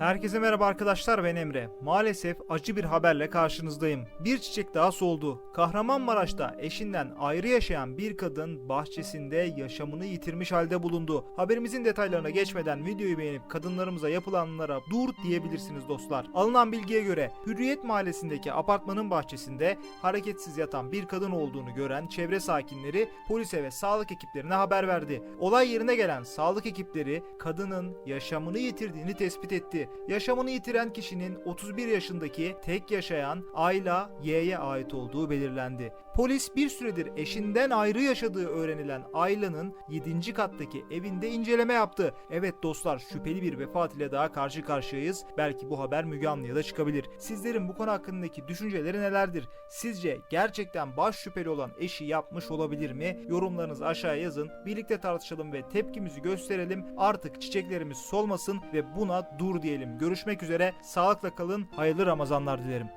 Herkese merhaba arkadaşlar ben Emre. Maalesef acı bir haberle karşınızdayım. Bir çiçek daha soldu. Kahramanmaraş'ta eşinden ayrı yaşayan bir kadın bahçesinde yaşamını yitirmiş halde bulundu. Haberimizin detaylarına geçmeden videoyu beğenip kadınlarımıza yapılanlara dur diyebilirsiniz dostlar. Alınan bilgiye göre Hürriyet Mahallesi'ndeki apartmanın bahçesinde hareketsiz yatan bir kadın olduğunu gören çevre sakinleri polise ve sağlık ekiplerine haber verdi. Olay yerine gelen sağlık ekipleri kadının yaşamını yitirdiğini tespit etti. Yaşamını yitiren kişinin 31 yaşındaki tek yaşayan Ayla Y'ye ait olduğu belirlendi. Polis bir süredir eşinden ayrı yaşadığı öğrenilen Ayla'nın 7. kattaki evinde inceleme yaptı. Evet dostlar şüpheli bir vefat ile daha karşı karşıyayız. Belki bu haber Müge Anlı'ya da çıkabilir. Sizlerin bu konu hakkındaki düşünceleri nelerdir? Sizce gerçekten baş şüpheli olan eşi yapmış olabilir mi? Yorumlarınızı aşağıya yazın. Birlikte tartışalım ve tepkimizi gösterelim. Artık çiçeklerimiz solmasın ve buna dur diyelim. Görüşmek üzere. Sağlıkla kalın. Hayırlı Ramazanlar dilerim.